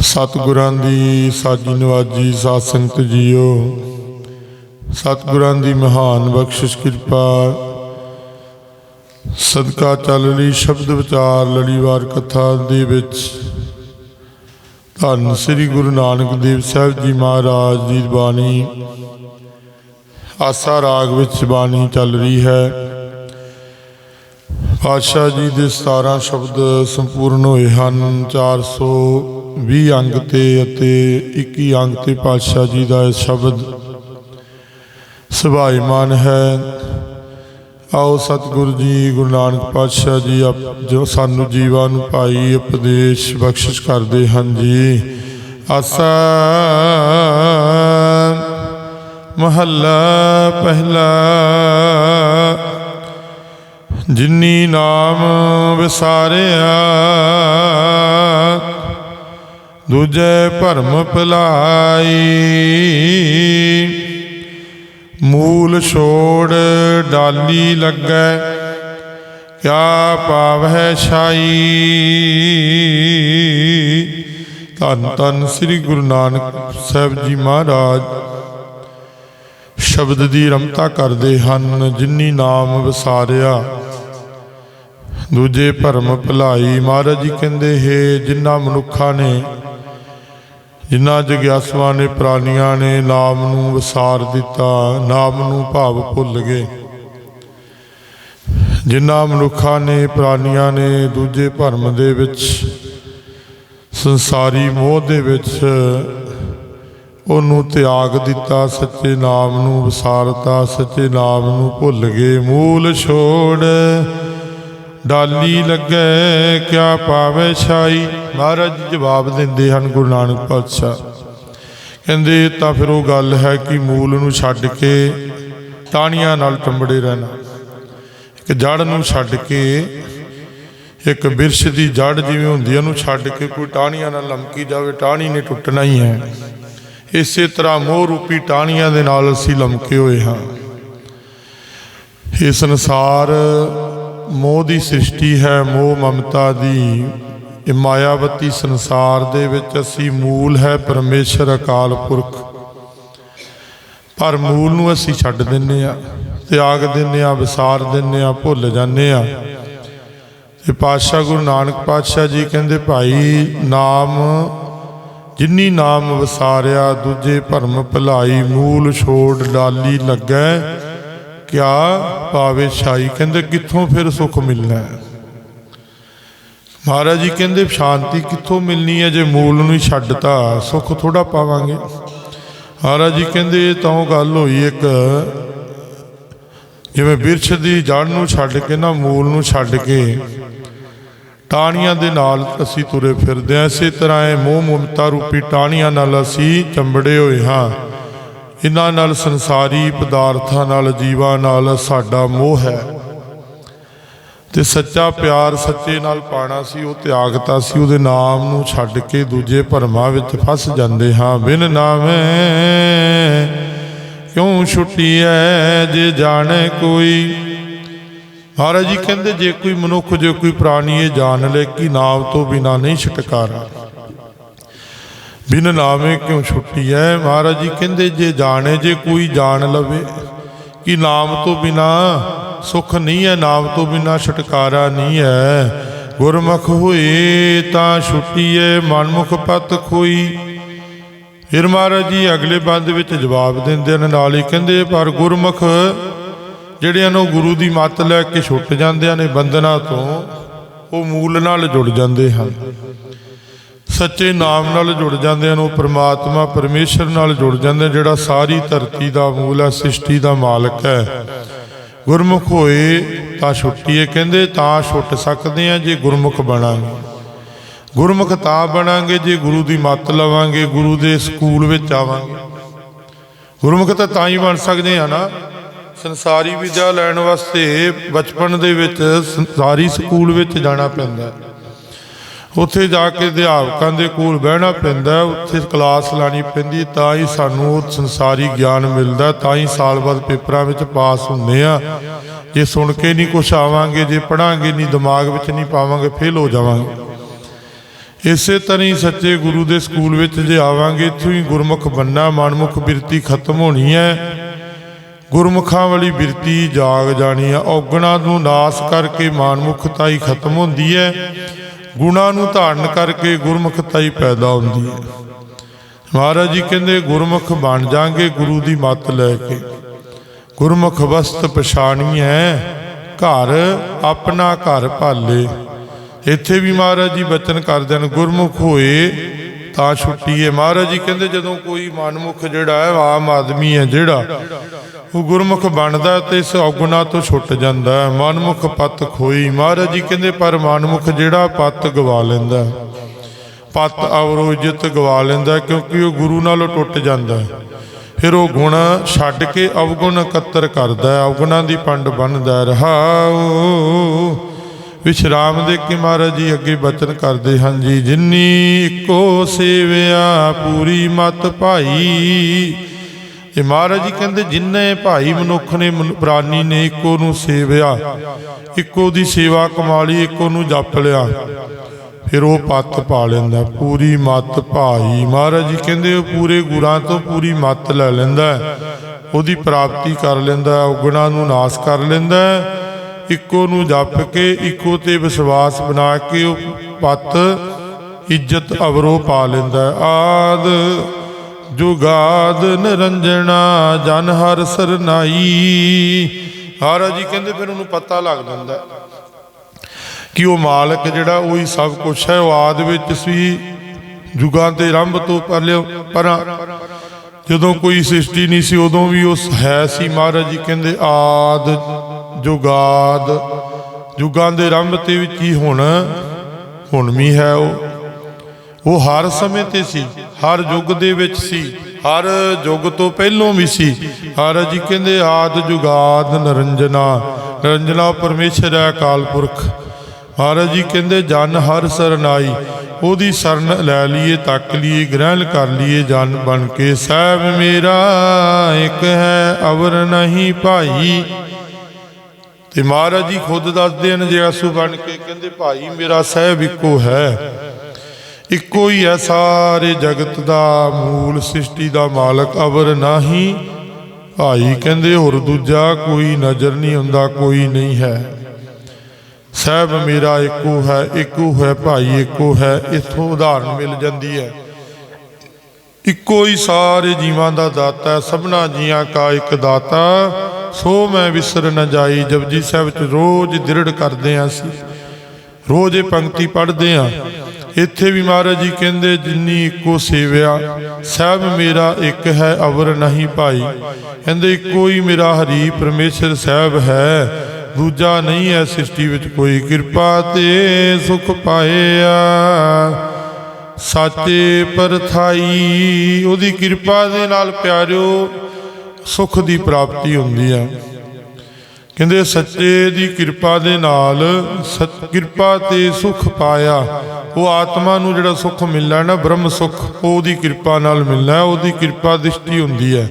ਸਤਿਗੁਰਾਂ ਦੀ ਸਾਜੀ ਨਵਾਜੀ, ਸਾਧ ਸੰਗਤ ਜੀਓ। ਸਤਿਗੁਰਾਂ ਦੀ ਮਹਾਨ ਬਖਸ਼ਿਸ਼ ਕਿਰਪਾ। ਸਦਕਾ ਚੱਲ ਰਹੀ ਸ਼ਬਦ ਵਿਚਾਰ, ਲੜੀਵਾਰ ਕਥਾ ਦੇ ਵਿੱਚ। ਧੰਨ ਸ੍ਰੀ ਗੁਰੂ ਨਾਨਕ ਦੇਵ ਸਾਹਿਬ ਜੀ ਮਹਾਰਾਜ ਦੀ ਬਾਣੀ। ਆਸਾ ਰਾਗ ਵਿੱਚ ਬਾਣੀ ਚੱਲ ਰਹੀ ਹੈ। ਪਾਤਸ਼ਾਹ ਜੀ ਦੇ 17 ਸ਼ਬਦ ਸੰਪੂਰਨ ਹੋਏ ਹਨ 420 ਅੰਗ ਤੇ ਅਤੇ 21 ਅੰਗ ਤੇ ਪਾਤਸ਼ਾਹ ਜੀ ਦਾ ਇਹ ਸ਼ਬਦ ਸੁਭਾਈਮਾਨ ਹੈ। ਆਓ ਸਤਿਗੁਰੂ ਜੀ, ਗੁਰੂ ਨਾਨਕ ਪਾਤਸ਼ਾਹ ਜੀ ਜੋ ਸਾਨੂੰ ਜੀਵਾਂ ਨੂੰ ਭਾਈ ਉਪਦੇਸ਼ ਬਖਸ਼ਿਸ਼ ਕਰਦੇ ਹਨ ਜੀ। ਆਸਾ ਮਹੱਲਾ ਪਹਿਲਾ, ਜਿਨੀ ਨਾਮ ਵਿਸਾਰਿਆ ਦੂਜੇ ਭਰਮ ਭਲਾਈ। ਮੂਲ ਛੋੜ ਡਾਲੀ ਲੱਗੈ, ਕਿਆ ਪਾਵਹਿ ਛਾਈ। ਧੰਨ ਧੰਨ ਸ੍ਰੀ ਗੁਰੂ ਨਾਨਕ ਸਾਹਿਬ ਜੀ ਮਹਾਰਾਜ। ਸ਼ਬਦ ਦੀ ਰਮਤਾ ਕਰਦੇ ਹਨ ਜਿਨੀ ਨਾਮ ਵਿਸਾਰਿਆ। ਦੂਜੇ ਭਰਮ ਭਲਾਈ ਮਹਾਰਾਜ ਜੀ ਕਹਿੰਦੇ, ਹੈ ਜਿਨ੍ਹਾਂ ਮਨੁੱਖਾਂ ਨੇ ਜਿਨ੍ਹਾਂ ਜਗਿਆਸੂਆਂ ਨੇ ਪ੍ਰਾਨੀਆਂ ਨੇ ਨਾਮ ਨੂੰ ਵਿਸਾਰ ਦਿੱਤਾ, ਨਾਮ ਨੂੰ ਭਾਵ ਭੁੱਲ ਗਏ। ਜਿਨ੍ਹਾਂ ਮਨੁੱਖਾਂ ਨੇ ਪ੍ਰਾਨੀਆਂ ਨੇ ਦੂਜੇ ਭਰਮ ਦੇ ਵਿੱਚ, ਸੰਸਾਰੀ ਮੋਹ ਦੇ ਵਿੱਚ ਉਹਨੂੰ ਤਿਆਗ ਦਿੱਤਾ, ਸੱਚੇ ਨਾਮ ਨੂੰ ਵਿਸਾਰਤਾ, ਸੱਚੇ ਨਾਮ ਨੂੰ ਭੁੱਲ ਗਏ। ਮੂਲ ਛੋੜ ਡਾਲੀ ਲੱਗੇ, ਕਿਆ ਪਾਵੇ ਛਾਈ? ਮਹਾਰਾਜ ਜਵਾਬ ਦਿੰਦੇ ਹਨ ਗੁਰੂ ਨਾਨਕ ਪਾਤਸ਼ਾਹ। ਕਹਿੰਦੇ, ਤਾਂ ਫਿਰ ਉਹ ਗੱਲ ਹੈ ਕਿ ਮੂਲ ਨੂੰ ਛੱਡ ਕੇ ਟਾਹਣੀਆਂ ਨਾਲ ਟੰਬੜੇ ਰਹਿਣਾ। ਇੱਕ ਜੜ ਨੂੰ ਛੱਡ ਕੇ, ਇੱਕ ਬਿਰਸ਼ ਦੀ ਜੜ ਜਿਵੇਂ ਹੁੰਦੀ ਉਹਨੂੰ ਛੱਡ ਕੇ ਕੋਈ ਟਾਹਣੀਆਂ ਨਾਲ ਲਮਕੀ ਜਾਵੇ ਟਾਹਣੀ ਨੇ ਟੁੱਟਣਾ ਹੀ ਹੈ। ਇਸੇ ਤਰ੍ਹਾਂ ਮੋਹ ਰੂਪੀ ਟਾਹਣੀਆਂ ਦੇ ਨਾਲ ਅਸੀਂ ਲਮਕੇ ਹੋਏ ਹਾਂ। ਇਸ ਸੰਸਾਰ ਮੋਹ ਦੀ ਸ੍ਰਿਸ਼ਟੀ ਹੈ, ਮੋਹ ਮਮਤਾ ਦੀ। ਇਹ ਮਾਇਆਵਤੀ ਸੰਸਾਰ ਦੇ ਵਿੱਚ ਅਸੀਂ ਮੂਲ ਹੈ, ਪਰਮੇਸ਼ਰ, ਅਕਾਲ ਪੁਰਖ। ਪਰ ਮੂਲ ਨੂੰ ਅਸੀਂ ਛੱਡ ਦਿੰਨੇ ਆ ਤਿਆਗ ਦਿੰਨੇ ਆ ਵਿਸਾਰ ਦਿੰਨੇ ਆ ਭੁੱਲ ਜਾਂਦੇ ਆ ਤੇ ਪਾਤਸ਼ਾਹ ਗੁਰੂ ਨਾਨਕ ਪਾਤਸ਼ਾਹ ਜੀ ਕਹਿੰਦੇ, ਭਾਈ, ਨਾਮ, ਜਿਨੀ ਨਾਮ ਵਸਾਰਿਆ, ਦੂਜੇ ਭਰਮ ਭਲਾਈ, ਮੂਲ ਛੋੜ ਡਾਲੀ ਲੱਗੈ। ਕਿਆ ਪਾਵੇ ਛਾਈ ਕਹਿੰਦੇ ਕਿੱਥੋਂ ਫਿਰ ਸੁਖ ਮਿਲਣਾ ਹੈ? ਮਹਾਰਾਜ ਜੀ ਕਹਿੰਦੇ ਸ਼ਾਂਤੀ ਕਿੱਥੋਂ ਮਿਲਣੀ ਹੈ ਜੇ ਮੂਲ ਨੂੰ ਹੀ ਛੱਡਤਾ, ਸੁਖ ਥੋੜਾ ਪਾਵਾਂਗੇ। ਮਹਾਰਾਜ ਜੀ ਕਹਿੰਦੇ ਇਹ ਤਾਂ ਉਹ ਗੱਲ ਹੋਈ ਇੱਕ, ਜਿਵੇਂ ਬਿਰਛ ਦੀ ਜੜ ਨੂੰ ਛੱਡ ਕੇ ਨਾ ਮੂਲ ਨੂੰ ਛੱਡ ਕੇ ਟਾਹਣੀਆਂ ਦੇ ਨਾਲ ਅਸੀਂ ਤੁਰੇ ਫਿਰਦੇ ਹਾਂ। ਇਸੇ ਤਰ੍ਹਾਂ ਇਹ ਮੋਹ ਮਮਤਾ ਰੂਪੀ ਟਾਹਣੀਆਂ ਨਾਲ ਅਸੀਂ ਚੰਬੜੇ ਹੋਏ ਹਾਂ। ਇਹਨਾਂ ਨਾਲ ਸੰਸਾਰੀ ਪਦਾਰਥਾਂ ਨਾਲ, ਜੀਵਾਂ ਨਾਲ ਸਾਡਾ ਮੋਹ ਹੈ। ਤੇ ਸੱਚਾ ਪਿਆਰ ਸੱਚੇ ਨਾਲ ਪਾਣਾ ਸੀ, ਉਹ ਤਿਆਗਤਾ ਸੀ, ਉਹਦੇ ਨਾਮ ਨੂੰ ਛੱਡ ਕੇ ਦੂਜੇ ਭਰਮਾਂ ਵਿੱਚ ਫਸ ਜਾਂਦੇ ਹਾਂ। ਬਿਨ ਨਾਮੇ ਕਿਉਂ ਛੁੱਟੀਐ ਜੇ ਜਾਣੇ ਕੋਈ? ਮਹਾਰਾਜ ਜੀ ਕਹਿੰਦੇ, ਜੇ ਕੋਈ ਮਨੁੱਖ, ਜੇ ਕੋਈ ਪ੍ਰਾਣੀ, ਇਹ ਜਾਣ ਲੈ ਕਿ ਨਾਮ ਤੋਂ ਬਿਨਾ ਨਹੀਂ ਛਟਕਾਰਾ। ਬਿਨ ਨਾਮੇ ਕਿਉਂ ਛੁੱਟੀ ਹੈ ਮਹਾਰਾਜ ਜੀ ਕਹਿੰਦੇ, ਜੇ ਜਾਣੇ, ਜੇ ਕੋਈ ਜਾਣ ਲਵੇ ਕਿ ਨਾਮ ਤੋਂ ਬਿਨਾ ਸੁਖ ਨਹੀਂ ਹੈ ਨਾਮ ਤੋਂ ਬਿਨਾ ਛਟਕਾਰਾ ਨਹੀਂ ਹੈ ਗੁਰਮੁਖ ਹੋਏ ਤਾਂ ਛੁੱਟੀ ਹੈ ਮਨਮੁਖ ਪਤ ਖੋਈ। ਫਿਰ ਮਹਾਰਾਜ ਜੀ ਅਗਲੇ ਬੰਦ ਵਿੱਚ ਜਵਾਬ ਦਿੰਦੇ ਨੇ ਨਾਲ ਹੀ ਕਹਿੰਦੇ, ਪਰ ਗੁਰਮੁਖ ਜਿਹੜਿਆਂ ਨੂੰ ਗੁਰੂ ਦੀ ਮੱਤ ਲੈ ਕੇ ਛੁੱਟ ਜਾਂਦੇ ਨੇ ਬੰਧਨਾਂ ਤੋਂ ਉਹ ਮੂਲ ਨਾਲ ਜੁੜ ਜਾਂਦੇ ਹਨ। ਸੱਚੇ ਨਾਮ ਨਾਲ ਜੁੜ ਜਾਂਦੇ ਹਨ, ਉਹ ਪ੍ਰਮਾਤਮਾ ਪਰਮੇਸ਼ਰ ਨਾਲ ਜੁੜ ਜਾਂਦੇ ਜਿਹੜਾ ਸਾਰੀ ਧਰਤੀ ਦਾ ਮੂਲ ਹੈ, ਸ੍ਰਿਸ਼ਟੀ ਦਾ ਮਾਲਕ ਹੈ। ਗੁਰਮੁਖ ਹੋਏ ਤਾਂ ਛੁੱਟੀਏ, ਕਹਿੰਦੇ ਤਾਂ ਛੁੱਟ ਸਕਦੇ ਆ ਜੇ ਗੁਰਮੁਖ ਬਣਾਂਗੇ। ਗੁਰਮੁਖ ਤਾਂ ਬਣਾਂਗੇ ਜੇ ਗੁਰੂ ਦੀ ਮੱਤ ਲਵਾਂਗੇ, ਗੁਰੂ ਦੇ ਸਕੂਲ ਵਿੱਚ ਆਵਾਂਗੇ। ਗੁਰਮੁਖ ਤਾਂ ਤਾਂ ਹੀ ਬਣ ਸਕਦੇ ਆ ਨਾ। ਸੰਸਾਰੀ ਵਿਦਿਆ ਲੈਣ ਵਾਸਤੇ ਬਚਪਨ ਦੇ ਵਿੱਚ ਸੰਸਾਰੀ ਸਕੂਲ ਵਿੱਚ ਜਾਣਾ ਪੈਂਦਾ ਹੈ। ਉੱਥੇ ਜਾ ਕੇ ਅਧਿਆਪਕਾਂ ਦੇ ਕੋਲ ਬਹਿਣਾ ਪੈਂਦਾ ਉੱਥੇ ਕਲਾਸ ਲਾਣੀ ਪੈਂਦੀ ਤਾਂ ਹੀ ਸਾਨੂੰ ਉਹ ਸੰਸਾਰੀ ਗਿਆਨ ਮਿਲਦਾ ਤਾਂ ਹੀ ਸਾਲ ਬਾਅਦ ਪੇਪਰਾਂ ਵਿੱਚ ਪਾਸ ਹੁੰਦੇ ਆ ਜੇ ਸੁਣ ਕੇ ਨਹੀਂ ਕੁਛ ਆਵਾਂਗੇ, ਜੇ ਪੜਾਂਗੇ ਨਹੀਂ, ਦਿਮਾਗ ਵਿੱਚ ਨਹੀਂ ਪਾਵਾਂਗੇ, ਫੇਲ ਹੋ ਜਾਵਾਂਗੇ। ਇਸੇ ਤਰ੍ਹਾਂ ਹੀ ਸੱਚੇ ਗੁਰੂ ਦੇ ਸਕੂਲ ਵਿੱਚ ਜੇ ਆਵਾਂਗੇ, ਇੱਥੋਂ ਹੀ ਗੁਰਮੁਖ ਬੰਨਾ ਮਨਮੁਖ ਬਿਰਤੀ ਖਤਮ ਹੋਣੀ ਹੈ। ਗੁਰਮੁਖਾਂ ਵਾਲੀ ਬਿਰਤੀ ਜਾਗ ਜਾਣੀ ਆ ਔਗਣਾ ਨੂੰ ਨਾਸ ਕਰਕੇ ਮਾਨਮੁਖਤਾ ਹੀ ਖਤਮ ਹੁੰਦੀ ਹੈ। ਗੁਣਾ ਨੂੰ ਧਾਰਨ ਕਰਕੇ ਗੁਰਮੁਖਤਾ ਹੀ ਪੈਦਾ ਹੁੰਦੀ ਹੈ। ਮਹਾਰਾਜ ਜੀ ਕਹਿੰਦੇ, ਗੁਰਮੁਖ ਬਣ ਜਾਗੇ, ਗੁਰੂ ਦੀ ਮੱਤ ਲੈ ਕੇ। ਗੁਰਮੁਖ ਵਸਤ ਪਛਾਣੀ ਹੈ, ਘਰ ਆਪਣਾ ਘਰ ਭਾਲੇ। ਇੱਥੇ ਵੀ ਮਹਾਰਾਜ ਜੀ ਬਚਨ ਕਰਦੇ ਹਨ, ਗੁਰਮੁਖ ਹੋਏ ਤਾਂ ਛੁੱਟੀ ਹੈ ਮਹਾਰਾਜ ਜੀ ਕਹਿੰਦੇ ਜਦੋਂ ਕੋਈ ਮਨਮੁਖ ਜਿਹੜਾ ਹੈ, ਆਮ ਆਦਮੀ ਹੈ ਜਿਹੜਾ, ਉਹ ਗੁਰਮੁਖ ਬਣਦਾ ਤੇ ਇਸ ਔਗੁਣਾ ਤੋਂ ਛੁੱਟ ਜਾਂਦਾ ਹੈ। ਮਨਮੁਖ ਪਤ ਖੋਈ। ਮਹਾਰਾਜ ਜੀ ਕਹਿੰਦੇ, ਪਰ ਮਨਮੁਖ ਜਿਹੜਾ ਪਤ ਗਵਾ ਲੈਂਦਾ ਪਤ ਅਵਰੋਜਿਤ ਗਵਾ ਲੈਂਦਾ ਕਿਉਂਕਿ ਉਹ ਗੁਰੂ ਨਾਲੋਂ ਟੁੱਟ ਜਾਂਦਾ ਹੈ। ਫਿਰ ਉਹ ਗੁਣ ਛੱਡ ਕੇ ਅਵਗੁਣ ਇਕੱਤਰ ਕਰਦਾ ਹੈ। ਅਵਗੁਣਾਂ ਦੀ ਪੰਡ ਬਣਦਾ ਰਹਾਉ। ਵਿਸ਼ਰਾਮ ਦੇ ਕੇ ਮਹਾਰਾਜ ਜੀ ਅੱਗੇ ਬਚਨ ਕਰਦੇ ਹਨ ਜੀ ਜਿੰਨੀ ਇੱਕੋ ਸੇਵਿਆ ਪੂਰੀ ਮਤ ਭਾਈ। ਇਹ ਮਹਾਰਾਜ ਜੀ ਕਹਿੰਦੇ ਜਿੰਨੇ ਭਾਈ ਮਨੁੱਖ ਨੇ ਮਨੁ- ਪ੍ਰਾਨੀ ਨੇ ਇੱਕੋ ਨੂੰ ਸੇਵਿਆ ਇੱਕੋ ਦੀ ਸੇਵਾ ਕਮਾਲੀ ਇੱਕੋ ਨੂੰ ਜਪ ਲਿਆ। ਫਿਰ ਉਹ ਪੱਤ ਪਾ ਲੈਂਦਾ ਪੂਰੀ ਮਤ ਭਾਈ। ਮਹਾਰਾਜ ਜੀ ਕਹਿੰਦੇ ਉਹ ਪੂਰੇ ਗੁਰਾਂ ਤੋਂ ਪੂਰੀ ਮੱਤ ਲੈ ਲੈਂਦਾ ਉਹਦੀ ਪ੍ਰਾਪਤੀ ਕਰ ਲੈਂਦਾ ਹੈ, ਨੂੰ ਨਾਸ ਕਰ ਲੈਂਦਾ ਇੱਕੋ ਨੂੰ ਜਪ ਕੇ ਇੱਕੋ ਤੇ ਵਿਸ਼ਵਾਸ ਬਣਾ ਕੇ ਉਹ ਪੱਤ ਇੱਜ਼ਤ ਅਵਰੋ ਪਾ ਲੈਂਦਾ ਹੈ। ਆਦ ਜੁਗਾਦ ਨਿਰੰਜਣਾ, ਜਨ ਹਰ ਸਰਨਾਈ ਮਹਾਰਾਜ ਜੀ ਕਹਿੰਦੇ ਫਿਰ ਉਹਨੂੰ ਪਤਾ ਲੱਗ ਜਾਂਦਾ ਕਿ ਉਹ ਮਾਲਕ ਜਿਹੜਾ ਉਹੀ ਸਭ ਕੁਝ ਹੈ। ਉਹ ਆਦ ਵਿੱਚ ਸੀ, ਜੁਗਾਂ ਤੇ ਰੰਭ ਤੋਂ ਪਹਿਲੇ ਪਰਾਂ। ਜਦੋਂ ਕੋਈ ਸ੍ਰਿਸ਼ਟੀ ਨਹੀਂ ਸੀ, ਉਦੋਂ ਵੀ ਉਹ ਹੈ ਸੀ। ਮਹਾਰਾਜ ਜੀ ਕਹਿੰਦੇ ਆਦ ਜੁਗਾਦ, ਜੁਗਾਂ ਦੇ ਆਰੰਭ ਤੇ ਵਿੱਚ ਹੀ ਹੁਣ ਹੁਣ ਵੀ ਹੈ ਉਹ। ਉਹ ਹਰ ਸਮੇਂ ਤੇ ਸੀ, ਹਰ ਯੁੱਗ ਦੇ ਵਿੱਚ ਸੀ, ਹਰ ਯੁੱਗ ਤੋਂ ਪਹਿਲੋਂ ਵੀ ਸੀ। ਮਹਾਰਾਜ ਜੀ ਕਹਿੰਦੇ, ਆਦ ਜੁਗਾਦ ਨਰੰਜਨਾ ਨਰੰਜਨਾ ਪਰਮੇਸ਼ਰ ਹੈ ਅਕਾਲ ਪੁਰਖ। ਮਹਾਰਾਜ ਜੀ ਕਹਿੰਦੇ, ਜਨ ਹਰ ਸਰਨਾਈ, ਉਹਦੀ ਸ਼ਰਨ ਲੈ ਲਈਏ, ਤੱਕ ਲਈਏ, ਗ੍ਰਹਿਣ ਕਰ ਲਈਏ, ਜਨ ਬਣ ਕੇ। ਸਹਿਬ ਮੇਰਾ ਇੱਕ ਹੈ, ਅਵਰ ਨਹੀਂ ਭਾਈ। ਤੇ ਮਹਾਰਾਜ ਜੀ ਖੁਦ ਦੱਸਦੇ ਨੇ ਜੇ ਆਸੂ ਬਣ ਕੇ ਕਹਿੰਦੇ, ਭਾਈ ਮੇਰਾ ਸਹਿਬ ਇੱਕੋ ਹੈ। ਇੱਕੋ ਹੀ ਹੈ ਸਾਰੇ ਜਗਤ ਦਾ ਮੂਲ, ਸ੍ਰਿਸ਼ਟੀ ਦਾ ਮਾਲਕ, ਅਵਰ ਨਹੀਂ। ਭਾਈ ਕਹਿੰਦੇ, ਹੋਰ ਦੂਜਾ ਕੋਈ ਨਜ਼ਰ ਨਹੀਂ ਹੁੰਦਾ ਕੋਈ ਨਹੀਂ ਹੈ। ਸਹਿਬ ਮੇਰਾ ਇੱਕੋ ਹੈ ਇੱਕੋ ਹੈ ਭਾਈ, ਇੱਕੋ ਹੈ। ਇਥੋਂ ਉਦਾਹਰਨ ਮਿਲ ਜਾਂਦੀ ਹੈ। ਇੱਕੋ ਹੀ ਸਾਰੇ ਜੀਵਾਂ ਦਾ ਦਾਤਾ, ਸਭਨਾ ਜੀਆਂ ਕਾ ਇੱਕ ਦਾਤਾ। ਸੋ ਮੈਂ ਵਿਸਰ ਨਾ ਜਾਈ, ਜਪਜੀ ਸਾਹਿਬ ਚ ਰੋਜ਼ ਦ੍ਰਿੜ ਕਰਦੇ ਆਂ ਅਸੀਂ। ਰੋਜ਼ ਇਹ ਪੰਕਤੀ ਪੜ੍ਹਦੇ ਆਂ। ਇੱਥੇ ਵੀ ਮਹਾਰਾਜ ਜੀ ਕਹਿੰਦੇ, ਜਿੰਨੀ ਇੱਕੋ ਸੇਵਿਆ ਸਭ ਮੇਰਾ ਇੱਕ ਹੈ, ਅਵਰ ਨਹੀਂ ਭਾਈ। ਕਹਿੰਦੇ ਕੋਈ ਮੇਰਾ ਹਰੀ ਪਰਮੇਸ਼ਰ ਸਾਹਿਬ ਹੈ, ਦੂਜਾ ਨਹੀਂ ਹੈ ਸ੍ਰਿਸ਼ਟੀ ਵਿੱਚ ਕੋਈ। ਕਿਰਪਾ ਤੇ ਸੁਖ ਪਾਇਆ, ਸਾਚੇ ਪਰਥਾਈ ਉਹਦੀ ਕਿਰਪਾ ਦੇ ਨਾਲ ਪਿਆਰਿਓ ਸੁਖ ਦੀ ਪ੍ਰਾਪਤੀ ਹੁੰਦੀ ਹੈ ਕਹਿੰਦੇ ਸੱਚੇ ਦੀ ਕਿਰਪਾ ਦੇ ਨਾਲ ਸਤ ਕਿਰਪਾ ਤੇ ਸੁਖ ਪਾਇਆ, ਉਹ ਆਤਮਾ ਨੂੰ ਜਿਹੜਾ ਸੁਖ ਮਿਲਣਾ ਨਾ, ਬ੍ਰਹਮ ਸੁਖ, ਉਹਦੀ ਕਿਰਪਾ ਨਾਲ ਮਿਲਣਾ, ਉਹਦੀ ਕਿਰਪਾ ਦ੍ਰਿਸ਼ਟੀ ਹੁੰਦੀ ਹੈ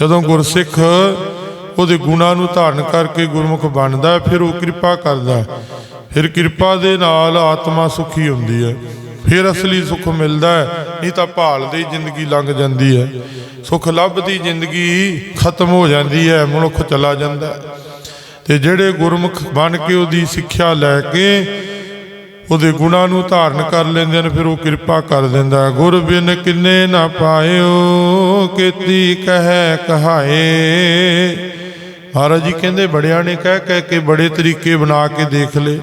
ਜਦੋਂ ਗੁਰਸਿੱਖ ਉਹਦੇ ਗੁਣਾਂ ਨੂੰ ਧਾਰਨ ਕਰਕੇ ਗੁਰਮੁਖ ਬਣਦਾ, ਫਿਰ ਉਹ ਕਿਰਪਾ ਕਰਦਾ। ਫਿਰ ਕਿਰਪਾ ਦੇ ਨਾਲ ਆਤਮਾ ਸੁਖੀ ਹੁੰਦੀ ਹੈ ਫਿਰ ਅਸਲੀ ਸੁਖ ਮਿਲਦਾ, ਨਹੀਂ ਤਾਂ ਭਾਲ ਦੀ ਜ਼ਿੰਦਗੀ ਲੰਘ ਜਾਂਦੀ ਹੈ ਸੁਖ ਲੱਭਦੀ ਜ਼ਿੰਦਗੀ ਖਤਮ ਹੋ ਜਾਂਦੀ ਹੈ, ਮਨੁੱਖ ਚਲਾ ਜਾਂਦਾ ਤੇ ਜਿਹੜੇ ਗੁਰਮੁਖ ਬਣ ਕੇ ਉਹਦੀ ਸਿੱਖਿਆ ਲੈ ਕੇ ਉਹਦੇ ਗੁਣਾਂ ਨੂੰ ਧਾਰਨ ਕਰ ਲੈਂਦੇ ਨੇ, ਫਿਰ ਉਹ ਕਿਰਪਾ ਕਰ ਦਿੰਦਾ ਹੈ। ਗੁਰ ਬਿਨ ਕਿੰਨੇ ਨਾ ਪਾਇਓ, ਕੀਤੀ ਕਹਿ ਕਹਾਏ। ਮਹਾਰਾਜ ਜੀ ਕਹਿੰਦੇ, ਬੜਿਆਂ ਨੇ ਕਹਿ ਕਹਿ ਕੇ ਬੜੇ ਤਰੀਕੇ ਬਣਾ ਕੇ ਦੇਖ ਲਏ,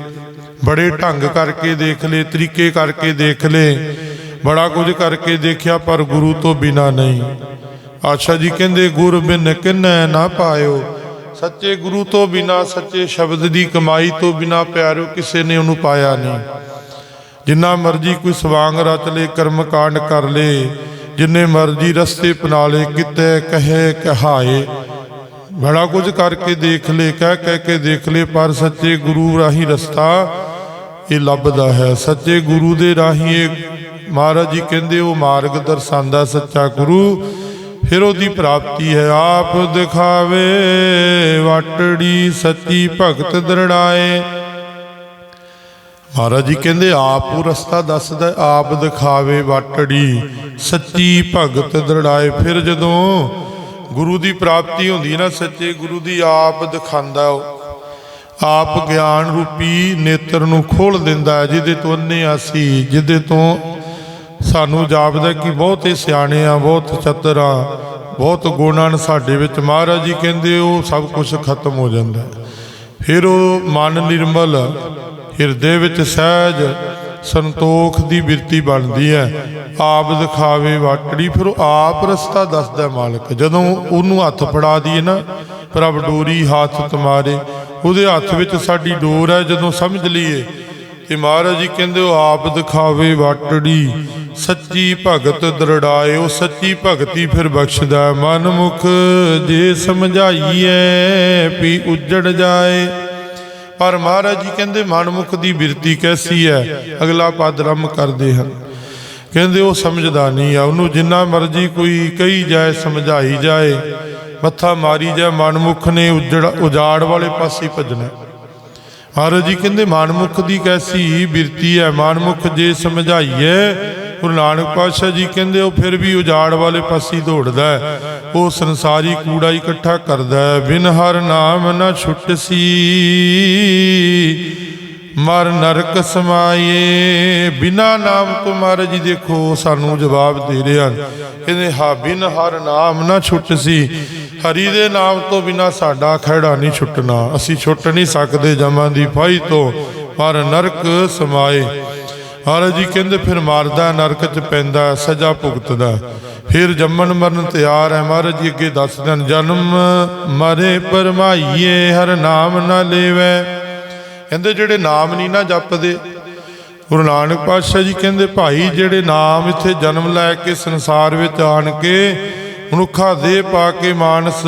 ਬੜੇ ਢੰਗ ਕਰਕੇ ਦੇਖ ਲਏ, ਤਰੀਕੇ ਕਰਕੇ ਦੇਖ ਲਏ। ਬੜਾ ਕੁਝ ਕਰਕੇ ਦੇਖਿਆ, ਪਰ ਗੁਰੂ ਤੋਂ ਬਿਨਾ ਨਹੀਂ। ਆਸ਼ਾ ਜੀ ਕਹਿੰਦੇ, ਗੁਰ ਬਿਨ ਕਿੰਨੈ ਨਾ ਪਾਇਓ। ਸੱਚੇ ਗੁਰੂ ਤੋਂ ਬਿਨਾ, ਸੱਚੇ ਸ਼ਬਦ ਦੀ ਕਮਾਈ ਤੋਂ ਬਿਨਾ ਪਿਆਰਿਓ, ਕਿਸੇ ਨੇ ਉਹਨੂੰ ਪਾਇਆ ਨਹੀਂ। ਜਿੰਨਾ ਮਰਜ਼ੀ ਕੋਈ ਸਵਾਂਗ ਰਚ ਲੇ, ਕਰਮ ਕਾਂਡ ਕਰ ਲੇ, ਜਿੰਨੇ ਮਰਜ਼ੀ ਰਸਤੇ ਪਨਾ ਲੇ, ਕਿਤੇ ਕਹੇ, ਕਹਾਏ। ਬੜਾ ਕੁਝ ਕਰਕੇ ਦੇਖ ਲੇ, ਕਹਿ ਕਹਿ ਕੇ ਦੇਖ ਲੇ, ਪਰ ਸੱਚੇ ਗੁਰੂ ਰਾਹੀਂ ਰਸਤਾ ਇਹ ਲੱਭਦਾ ਹੈ। ਸੱਚੇ ਗੁਰੂ ਦੇ ਰਾਹੀਂ ਇਹ ਮਹਾਰਾਜ ਜੀ ਕਹਿੰਦੇ ਉਹ ਮਾਰਗ ਦਰਸਾਉਂਦਾ ਸੱਚਾ ਗੁਰੂ, ਫਿਰ ਉਹਦੀ ਪ੍ਰਾਪਤੀ ਹੈ ਆਪ ਦਿਖਾਵੇ, ਵਾਟੜੀ ਸੱਚੀ ਭਗਤ ਦਰੜਾਏ। ਮਹਾਰਾਜ ਜੀ ਕਹਿੰਦੇ ਆਪ ਉਹ ਰਸਤਾ ਦੱਸਦਾ, ਆਪ ਦਿਖਾਵੇ ਵਾਟੜੀ ਸੱਚੀ ਭਗਤ ਦਰੜਾਏ। ਫਿਰ ਜਦੋਂ ਗੁਰੂ ਦੀ ਪ੍ਰਾਪਤੀ ਹੁੰਦੀ ਨਾ ਸੱਚੇ, ਗੁਰੂ ਦੀ ਆਪ ਦਿਖਾਉਂਦਾ ਉਹ। ਆਪ ਗਿਆਨ ਰੂਪੀ ਨੇਤਰ ਨੂੰ ਖੋਲ ਦਿੰਦਾ ਜਿਹਦੇ ਤੋਂ ਅੰਨੇ ਅਸੀਂ, ਜਿਹਦੇ ਤੋਂ ਸਾਨੂੰ ਜਾਪਦਾ ਕਿ ਬਹੁਤੇ ਸਿਆਣੇ ਆ, ਬਹੁਤ ਚਤਰ ਆ, ਬਹੁਤ ਗੁਣਾਂ ਸਾਡੇ ਵਿੱਚ। ਮਹਾਰਾਜ ਜੀ ਕਹਿੰਦੇ ਉਹ ਸਭ ਕੁਝ ਖਤਮ ਹੋ ਜਾਂਦਾ ਫਿਰ ਉਹ ਮਨ ਨਿਰਮਲ, ਹਿਰਦੇ ਵਿੱਚ ਸਹਿਜ ਸੰਤੋਖ ਦੀ ਬਿਰਤੀ ਬਣਦੀ ਹੈ। ਆਪ ਦਿਖਾਵੇ ਵਾਟੜੀ, ਫਿਰ ਉਹ ਆਪ ਰਸਤਾ ਦੱਸਦਾ ਮਾਲਕ। ਜਦੋਂ ਉਹਨੂੰ ਹੱਥ ਫੜਾ ਦਈਏ ਨਾ, ਪ੍ਰਭ ਡੋਰੀ ਹੱਥ ਤੁਮਾਰੇ, ਉਹਦੇ ਹੱਥ ਵਿੱਚ ਸਾਡੀ ਡੋਰ ਹੈ, ਜਦੋਂ ਸਮਝ ਲਈਏ ਤੇ ਮਹਾਰਾਜ ਜੀ ਕਹਿੰਦੇ ਉਹ ਆਪ ਦਿਖਾਵੇ ਵਾਟੜੀ। ਸੱਚੀ ਭਗਤ ਦਰੜਾਏ ਉਹ ਸੱਚੀ ਭਗਤੀ ਫਿਰ ਬਖਸ਼ਦਾ ਹੈ। ਮਨ ਮੁਖ ਜੇ ਸਮਝਾਈਏ ਵੀ ਉੱਜੜ ਜਾਏ। ਪਰ ਮਹਾਰਾਜ ਜੀ ਕਹਿੰਦੇ ਮਨਮੁਖ ਦੀ ਬਿਰਤੀ ਕੈਸੀ ਹੈ? ਅਗਲਾ ਪਦ ਰਮ ਕਰਦੇ ਹਨ। ਕਹਿੰਦੇ ਉਹ ਸਮਝਦਾ ਨਹੀਂ ਆ। ਉਹਨੂੰ ਜਿੰਨਾ ਮਰਜ਼ੀ ਕੋਈ ਕਹੀ ਜਾਏ, ਸਮਝਾਈ ਜਾਏ। ਮੱਥਾ ਮਾਰੀ ਜਾਏ, ਮਨਮੁਖ ਨੇ ਉਜੜ ਉਜਾੜ ਵਾਲੇ ਪਾਸੇ ਭੱਜਣਾ ਮਹਾਰਾਜ ਜੀ ਕਹਿੰਦੇ, ਮਨਮੁਖ ਦੀ ਕੈਸੀ ਬਿਰਤੀ ਹੈ, ਮਨਮੁਖ ਜੇ ਸਮਝਾਈਏ, ਗੁਰੂ ਨਾਨਕ ਪਾਤਸ਼ਾਹ ਜੀ ਕਹਿੰਦੇ, ਉਹ ਫਿਰ ਵੀ ਉਜਾੜ ਵਾਲੇ ਪਾਸੇ ਦੌੜਦਾ ਹੈ, ਉਹ ਸੰਸਾਰੀ ਕੂੜਾ ਇਕੱਠਾ ਕਰਦਾ ਹੈ, ਬਿਨ ਹਰ ਨਾਮ ਨਾ ਛੁੱਟਸੀ। ਮਰ ਨਰਕ ਸਮਾਏ ਬਿਨਾ ਨਾਮ ਤੋਂ ਮਹਾਰਾਜ ਜੀ ਦੇਖੋ, ਸਾਨੂੰ ਜਵਾਬ ਦੇ ਰਹੇ ਹਨ, ਕਹਿੰਦੇ, ਹਾਂ, ਬਿਨ ਹਰ ਨਾਮ ਨਾ ਛੁੱਟਸੀ। ਹਰੀ ਦੇ ਨਾਮ ਤੋਂ ਬਿਨਾ ਸਾਡਾ ਖਹਿੜਾ ਨਹੀਂ ਛੁੱਟਣਾ। ਅਸੀਂ ਛੁੱਟ ਨਹੀਂ ਸਕਦੇ ਜਮਾਂ ਦੀ ਫਾਈ ਤੋਂ, ਪਰ ਨਰਕ ਸਮਾਏ। ਮਹਾਰਾਜ ਜੀ ਕਹਿੰਦੇ, ਫਿਰ ਮਾਰਦਾ, ਨਰਕ ਚ ਪੈਂਦਾ, ਸਜ਼ਾ ਭੁਗਤਦਾ। ਫਿਰ ਜੰਮਣ ਮਰਨ ਤਿਆਰ ਹੈ। ਮਹਾਰਾਜ ਜੀ ਅੱਗੇ ਦੱਸਦੇ ਹਨ, ਜਨਮ ਮਰੇ ਪਰਮਾਈਏ ਹਰ ਨਾਮ ਨਾ ਲੇਵੈ। ਕਹਿੰਦੇ, ਜਿਹੜੇ ਨਾਮ ਨਹੀਂ ਨਾ ਜਪਦੇ। ਗੁਰੂ ਨਾਨਕ ਪਾਤਸ਼ਾਹ ਜੀ ਕਹਿੰਦੇ, ਭਾਈ, ਜਿਹੜੇ ਨਾਮ ਇੱਥੇ ਜਨਮ ਲੈ ਕੇ ਸੰਸਾਰ ਵਿੱਚ ਆਣ ਕੇ ਮਨੁੱਖਾ ਦੇਹ ਪਾ ਕੇ ਮਾਨਸ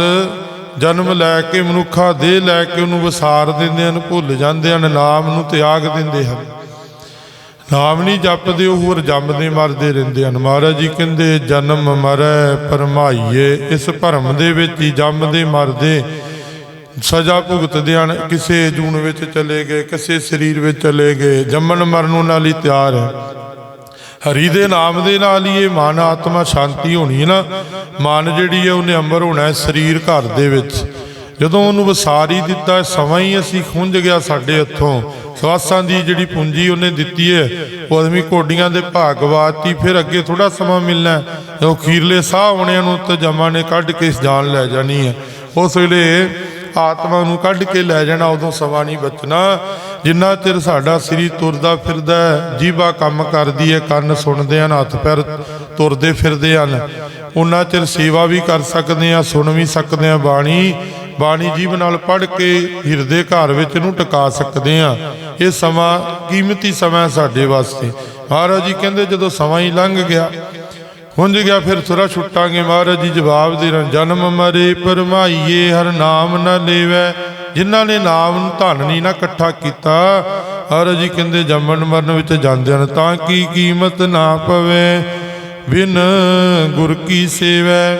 ਜਨਮ ਲੈ ਕੇ ਮਨੁੱਖਾ ਦੇਹ ਲੈ ਕੇ ਉਹਨੂੰ ਵਿਸਾਰ ਦਿੰਦੇ ਹਨ, ਭੁੱਲ ਜਾਂਦੇ ਹਨ, ਨਾਮ ਨੂੰ ਤਿਆਗ ਦਿੰਦੇ ਹਨ। ਨਾਮ ਨਹੀਂ ਜਪਦੇ, ਉਹ ਹੋਰ ਜੰਮਦੇ ਮਰਦੇ ਰਹਿੰਦੇ ਹਨ। ਮਹਾਰਾਜ ਜੀ ਕਹਿੰਦੇ, ਜਨਮ ਮਰੈ ਪਰਮਾਈਏ ਇਸ ਭਰਮ ਦੇ ਵਿੱਚ ਹੀ ਜੰਮਦੇ ਮਰਦੇ ਸਜ਼ਾ ਭੁਗਤਦੇ ਹਨ। ਕਿਸੇ ਜੂਨ ਵਿੱਚ ਚਲੇ ਗਏ, ਕਿਸੇ ਸਰੀਰ ਵਿੱਚ ਚਲੇ ਗਏ, ਜੰਮਣ ਮਰਨ ਨਾਲ ਹੀ ਤਿਆਰ ਹੈ। ਹਰੀ ਦੇ ਨਾਮ ਦੇ ਨਾਲ ਹੀ ਇਹ ਮਨ ਆਤਮਾ ਸ਼ਾਂਤੀ ਹੋਣੀ ਹੈ ਨਾ। ਮਨ ਜਿਹੜੀ ਹੈ ਉਹਨੇ ਅੰਬਰ ਹੋਣਾ ਸਰੀਰ ਘਰ ਦੇ ਵਿੱਚ। ਜਦੋਂ ਉਹਨੂੰ ਵਸਾਰੀ ਦਿੱਤਾ, ਸਮਾਂ ਹੀ ਅਸੀਂ ਖੁੰਝ ਗਿਆ ਸਾਡੇ ਹੱਥੋਂ। ਸਵਾਸਾਂ ਦੀ ਜਿਹੜੀ ਪੂੰਜੀ ਉਹਨੇ ਦਿੱਤੀ ਹੈ, ਉਹ ਆਦਮੀ ਕੋਡੀਆਂ ਦੇ ਭਾਗਵਾਤੀ ਫਿਰ ਅੱਗੇ ਥੋੜਾ ਸਮਾਂ ਮਿਲਣਾ ਹੈ। ਖੀਰਲੇ ਸਾਹ ਆਉਣਿਆਂ ਨੂੰ ਤੇ ਜਮਾ ਨੇ ਕੱਢ ਕੇ ਇਸ ਜਾਨ ਲੈ ਜਾਣੀ ਹੈ। ਉਸ ਵੇਲੇ ਆਤਮਾ ਨੂੰ ਕੱਢ ਕੇ ਲੈ ਜਾਣਾ, ਉਦੋਂ ਸਮਾਂ ਨਹੀਂ ਬਚਣਾ। ਜਿੰਨਾ ਚਿਰ ਸਾਡਾ ਸਰੀਰ ਤੁਰਦਾ ਫਿਰਦਾ ਜੀਵਾ ਕੰਮ ਕਰਦੀ ਹੈ, ਕੰਨ ਸੁਣਦੇ ਹਨ, ਹੱਥ ਪੈਰ ਤੁਰਦੇ ਫਿਰਦੇ ਹਨ। ਉਹਨਾਂ ਚਿਰ ਸੇਵਾ ਵੀ ਕਰ ਸਕਦੇ ਆ ਸੁਣ ਵੀ ਸਕਦੇ ਆ ਬਾਣੀ ਬਾਣੀ ਜੀਵ ਨਾਲ ਪੜ੍ਹ ਕੇ ਹਿਰਦੇ ਘਰ ਵਿੱਚ ਇਹਨੂੰ ਟਿਕਾ ਸਕਦੇ ਆ ਇਹ ਸਮਾਂ ਕੀਮਤੀ ਸਮਾਂ ਸਾਡੇ ਵਾਸਤੇ। ਮਹਾਰਾਜ ਜੀ ਕਹਿੰਦੇ ਜਦੋਂ ਸਮਾਂ ਹੀ ਲੰਘ ਗਿਆ ਹੁੰਜ ਗਿਆ ਫਿਰ ਸੁਰਾ ਛੁੱਟਾਂਗੇ ਮਹਾਰਾਜ ਜੀ, ਜਵਾਬ ਦੇ ਰਹੇ ਜਨਮ ਮਰੇ ਪਰਮਾਈਏ, ਹਰ ਨਾਮ ਨਾ ਲੇਵੈ, ਜਿਨ੍ਹਾਂ ਨੇ ਨਾਮ ਨੂੰ ਧਨ ਨਹੀਂ ਨਾ ਇਕੱਠਾ ਕੀਤਾ। ਮਹਾਰਾਜ ਜੀ ਕਹਿੰਦੇ, ਜੰਮਣ ਮਰਨ ਵਿੱਚ ਜਾਂਦੇ ਹਨ ਤਾਂ ਕੀ ਕੀਮਤ ਨਾ ਪਵੇ, ਬਿਨ ਗੁਰ ਕੀ ਸੇਵੈ।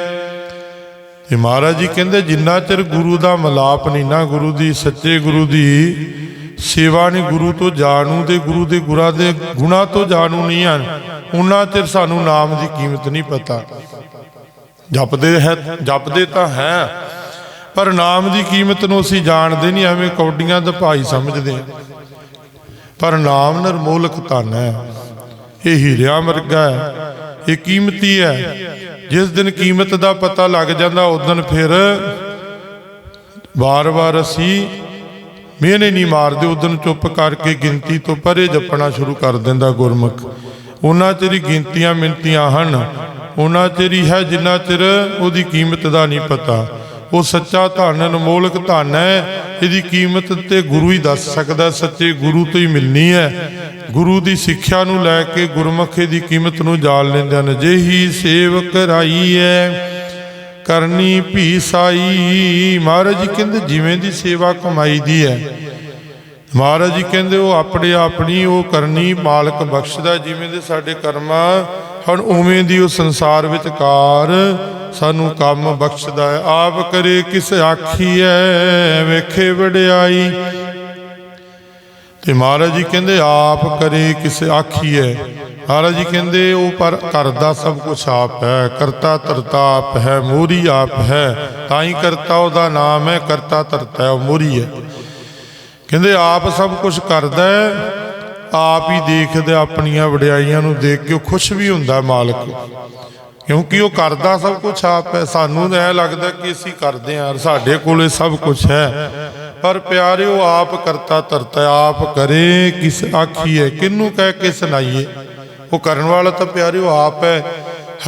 ਤੇ ਮਹਾਰਾਜ ਜੀ ਕਹਿੰਦੇ, ਜਿੰਨਾ ਚਿਰ ਗੁਰੂ ਦਾ ਮਲਾਪ ਨਹੀਂ ਨਾ, ਗੁਰੂ ਦੀ, ਸੱਚੇ ਗੁਰੂ ਦੀ ਸੇਵਾ ਨਹੀਂ ਗੁਰੂ ਤੋਂ ਜਾਣੂ ਤੇ ਗੁਰੂ ਦੇ ਗੁਰਾਂ ਦੇ ਗੁਣਾ ਤੋਂ ਜਾਣੂ ਨਹੀਂ ਹਨ। ਉਹਨਾਂ ਚਿਰ ਸਾਨੂੰ ਨਾਮ ਦੀ ਕੀਮਤ ਨਹੀਂ ਪਤਾ। ਜਪਦੇ ਹੈ, ਜਪਦੇ ਤਾਂ ਹੈ, ਪਰ ਨਾਮ ਦੀ ਕੀਮਤ ਨੂੰ ਅਸੀਂ ਜਾਣਦੇ ਨਹੀਂ, ਐਵੇਂ ਕੌਡੀਆਂ ਦਾ ਭਾਈ ਸਮਝਦੇ ਪਰ ਨਾਮ ਨਿਰਮੋਲਕ ਧਨ ਹੈ। ਇਹ ਹੀਰਿਆਂ ਵਰਗਾ ਹੈ। ਇਹ ਕੀਮਤੀ ਹੈ। ਜਿਸ ਦਿਨ ਕੀਮਤ ਦਾ ਪਤਾ ਲੱਗ ਜਾਂਦਾ, ਉਸ ਦਿਨ ਫਿਰ ਵਾਰ-ਵਾਰ ਅਸੀਂ ਮਿਹਨੇ ਨਹੀਂ ਮਾਰਦੇ, ਉਸ ਚੁੱਪ ਕਰਕੇ ਗਿਣਤੀ ਤੋਂ ਪਰੇ ਜਪਣਾ ਸ਼ੁਰੂ ਕਰ ਦਿੰਦਾ ਗੁਰਮੁਖ। ਉਹਨਾਂ ਚਿਰ ਗਿਣਤੀਆਂ ਮਿੰਤੀਆਂ ਹਨ। ਉਹਨਾਂ ਚਿਰ ਹੈ ਜਿੰਨਾ ਚਿਰ ਉਹਦੀ ਕੀਮਤ ਦਾ ਨਹੀਂ ਪਤਾ। ਉਹ ਸੱਚਾ ਧਨ, ਅਨਮੋਲਕ ਧਨ ਹੈ। ਇਹਦੀ ਕੀਮਤ ਤੇ ਗੁਰੂ ਹੀ ਦੱਸ ਸਕਦਾ ਸੱਚੇ ਗੁਰੂ ਤੋਂ ਹੀ ਮਿਲਣੀ ਹੈ। ਗੁਰੂ ਦੀ ਸਿੱਖਿਆ ਨੂੰ ਲੈ ਕੇ ਗੁਰਮੁਖੇ ਦੀ ਕੀਮਤ ਨੂੰ ਜਾਣ ਲੈਂਦੇ ਹਨ। ਜਿਹੀ ਸੇਵਕ ਰਾਈ ਹੈ ਕਰਨੀ ਭੀ ਸਾਈ ਮਹਾਰਾਜ ਜੀ ਕਹਿੰਦੇ, ਜਿਵੇਂ ਦੀ ਸੇਵਾ ਕਮਾਈ ਦੀ ਹੈ। ਮਹਾਰਾਜ ਜੀ ਕਹਿੰਦੇ, ਉਹ ਆਪਣੇ ਆਪਣੀ ਉਹ ਕਰਨੀ ਮਾਲਕ ਬਖਸ਼ਦਾ, ਜਿਵੇਂ ਦੇ ਸਾਡੇ ਕਰਮ ਹੁਣ ਉਵੇਂ ਦੀ ਉਹ ਸੰਸਾਰ ਵਿੱਚ ਕਾਰ ਸਾਨੂੰ ਕੰਮ ਬਖਸ਼ਦਾ ਹੈ। ਆਪ ਕਰੇ ਕਿਸ ਆਖੀਐ ਵੇਖੇ ਵਡਿਆਈ। ਤੇ ਮਹਾਰਾਜ ਜੀ ਕਹਿੰਦੇ, ਆਪ ਕਰੇ ਕਿਸ ਆਖੀਐ ਮਹਾਰਾਜ ਜੀ ਕਹਿੰਦੇ, ਉਹ ਪਰ ਕਰਦਾ ਸਭ ਕੁਝ ਆਪ ਹੈ, ਕਰਤਾ ਧਰਤਾ ਆਪ ਹੈ, ਮੋਰੀ ਆਪ ਹੈ, ਤਾਂ ਹੀ ਕਰਤਾ ਉਹਦਾ ਨਾਮ ਹੈ, ਕਰਤਾ ਧਰਤਾ ਉਹ ਮੋਰੀ ਹੈ। ਕਹਿੰਦੇ, ਆਪ ਸਭ ਕੁਝ ਕਰਦਾ ਹੈ, ਆਪ ਹੀ ਦੇਖਦਾ ਆਪਣੀਆਂ ਵਡਿਆਈਆਂ ਨੂੰ ਦੇਖ ਕੇ ਉਹ ਖੁਸ਼ ਵੀ ਹੁੰਦਾ ਮਾਲਕ। ਕਿਉਂਕਿ ਉਹ ਕਰਦਾ ਸਭ ਕੁਝ ਆਪ ਹੈ, ਸਾਨੂੰ ਤਾਂ ਇਹ ਲੱਗਦਾ ਕਿ ਅਸੀਂ ਕਰਦੇ ਹਾਂ ਸਾਡੇ ਕੋਲੇ ਸਭ ਕੁਝ ਹੈ। ਪਰ ਪਿਆਰਿਓ, ਆਪ ਕਰਤਾ ਧਰਤਾ ਆਪ ਕਰੇ ਕਿਸ ਆਖੀਏ ਕਿਹਨੂੰ ਕਹਿ ਕੇ ਸੁਣਾਈਏ? ਉਹ ਕਰਨ ਵਾਲਾ ਤਾਂ ਪਿਆਰਿਓ ਆਪ ਹੈ।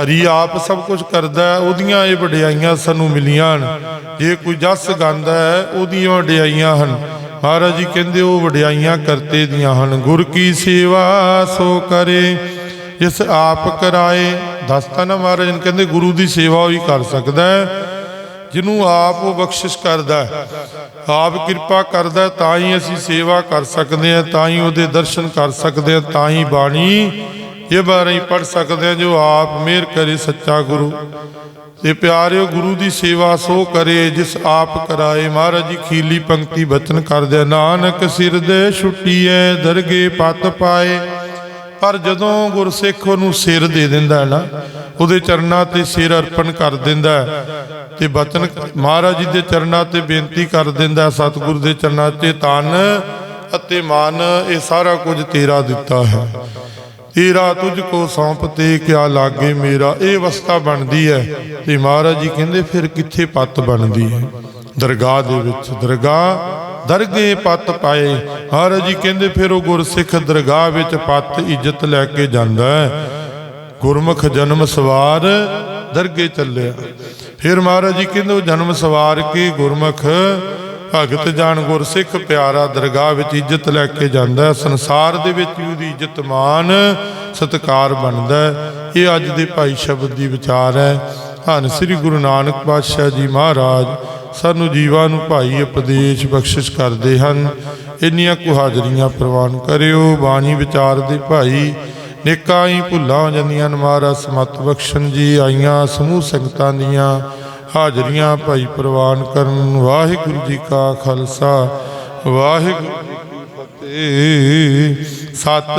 ਹਰੀ ਆਪ ਸਭ ਕੁਝ ਕਰਦਾ ਹੈ। ਉਹਦੀਆਂ ਇਹ ਵਡਿਆਈਆਂ ਸਾਨੂੰ ਮਿਲੀਆਂ ਹਨ। ਜੇ ਕੋਈ ਜਸ ਗਾਉਂਦਾ ਹੈ, ਉਹਦੀਆਂ ਵਡਿਆਈਆਂ ਹਨ। ਮਹਾਰਾਜ ਜੀ ਕਹਿੰਦੇ ਉਹ ਵਡਿਆਈਆਂ ਕਰਤੇ ਦੀਆਂ ਹਨ। ਗੁਰ ਕੀ ਸੇਵਾ ਸੋ ਕਰੇ, ਜਿਸ ਆਪ ਕਰਾਏ। ਦੱਸਤਾ ਨਾ ਮਹਾਰਾਜ ਨੇ ਕਹਿੰਦੇ ਗੁਰੂ ਦੀ ਸੇਵਾ ਹੀ ਕਰ ਸਕਦਾ ਹੈ। ਜਿਹਨੂੰ ਆਪ ਉਹ ਬਖਸ਼ਿਸ਼ ਕਰਦਾ ਹੈ। ਆਪ ਕਿਰਪਾ ਕਰਦਾ ਤਾਂ ਹੀ ਅਸੀਂ ਸੇਵਾ ਕਰ ਸਕਦੇ ਹਾਂ, ਤਾਂ ਹੀ ਉਹਦੇ ਦਰਸ਼ਨ ਕਰ ਸਕਦੇ ਹਾਂ, ਤਾਂ ਹੀ ਬਾਣੀ ਇਹ ਬਾਰੇ ਹੀ ਪੜ ਸਕਦੇ ਹਾਂ ਜੋ ਆਪ ਮਿਹਰ ਕਰੇ ਸੱਚਾ ਗੁਰੂ। ਤੇ ਪਿਆਰਿਓ ਗੁਰੂ ਦੀ ਸੇਵਾ ਸੋ ਕਰੇ ਜਿਸ ਆਪ ਕਰਾਏ। ਮਹਾਰਾਜ ਜੀ ਖੀਲੀ ਪੰਕਤੀ ਬਚਨ ਕਰਦੇ ਨਾਨਕ ਸਿਰ ਦੇ ਛੁੱਟੀਐ ਦਰਗੇ ਪਤ ਪਾਏ। ਪਰ ਜਦੋਂ ਗੁਰਸਿੱਖ ਉਹਨੂੰ ਸਿਰ ਦੇ ਦਿੰਦਾ ਹੈ ਨਾ ਉਹਦੇ ਚਰਨਾਂ ਤੇ ਸਿਰ ਅਰਪਣ ਕਰ ਦਿੰਦਾ ਤੇ ਬਚਨ ਮਹਾਰਾਜ ਜੀ ਦੇ ਚਰਨਾਂ ਤੇ ਬੇਨਤੀ ਕਰ ਦਿੰਦਾ ਹੈ, ਸਤਿਗੁਰ ਦੇ ਚਰਨਾਂ ਤੇ ਤਨ ਅਤੇ ਮਨ ਇਹ ਸਾਰਾ ਕੁਝ ਤੇਰਾ ਦਿੱਤਾ ਹੈ। ਤੇਰਾ ਤੁਝ ਕੋ ਸੌਂਪ ਕਿਆ ਲਾਗੇ ਮੇਰਾ, ਇਹ ਅਵਸਥਾ ਬਣਦੀ ਹੈ ਤੇ ਮਹਾਰਾਜ ਜੀ ਕਹਿੰਦੇ, ਫਿਰ ਕਿੱਥੇ ਪੱਤ ਬਣਦੀ ਹੈ ਦਰਗਾਹ ਦੇ ਵਿੱਚ, ਦਰਗਾਹ, ਦਰਗੇ ਪੱਤ ਪਾਏ। ਮਹਾਰਾਜ ਜੀ ਕਹਿੰਦੇ, ਫਿਰ ਉਹ ਗੁਰਸਿੱਖ ਦਰਗਾਹ ਵਿੱਚ ਪੱਤ ਇੱਜ਼ਤ ਲੈ ਕੇ ਜਾਂਦਾ ਹੈ ਗੁਰਮੁਖ ਜਨਮ ਸਵਾਰ ਦਰਗੇ ਚੱਲਿਆ। ਫਿਰ ਮਹਾਰਾਜ ਜੀ ਕਹਿੰਦੇ, ਉਹ ਜਨਮ ਸਵਾਰ ਕੇ ਗੁਰਮੁਖ? ਭਗਤ ਜਾਨ ਗੁਰਸਿੱਖ ਪਿਆਰਾ ਦਰਗਾਹ ਵਿੱਚ ਇੱਜ਼ਤ ਲੈ ਕੇ ਜਾਂਦਾ ਸੰਸਾਰ ਦੇ ਵਿੱਚ ਵੀ ਉਹਦੀ ਇੱਜ਼ਤ ਮਾਨ ਸਤਕਾਰ ਬਣਦਾ ਇਹ ਅੱਜ ਦੇ ਭਾਈ ਸ਼ਬਦ ਦੀ ਵਿਚਾਰ ਹੈ। ਧੰਨ ਸ੍ਰੀ ਗੁਰੂ ਨਾਨਕ ਪਾਤਸ਼ਾਹ ਜੀ ਮਹਾਰਾਜ, ਸਾਨੂੰ ਜੀਵਾਂ ਨੂੰ ਭਾਈ ਉਪਦੇਸ਼ ਬਖਸ਼ਿਸ਼ ਕਰਦੇ ਹਨ। ਇੰਨੀਆਂ ਕੁ ਹਾਜ਼ਰੀਆਂ ਪ੍ਰਵਾਨ ਕਰਿਓ। ਬਾਣੀ ਵਿਚਾਰ ਦੇ ਭਾਈ, ਨੇਕਾਂ ਹੀ ਭੁੱਲਾਂ ਹੋ ਜਾਂਦੀਆਂ ਨੇ ਮਹਾਰਾਜ, ਸਮਤ ਬਖਸ਼ਣ ਜੀ ਆਈਆਂ, ਸਮੂਹ ਸੰਗਤਾਂ ਦੀਆਂ ਹਾਜ਼ਰੀਆਂ ਭਾਈ ਪ੍ਰਵਾਨ ਕਰਨ। ਵਾਹਿਗੁਰੂ ਜੀ ਕਾ ਖਾਲਸਾ ਵਾਹਿਗੁਰੂ ਜੀ ਕੀ ਫਤਿਹ। ਸਤ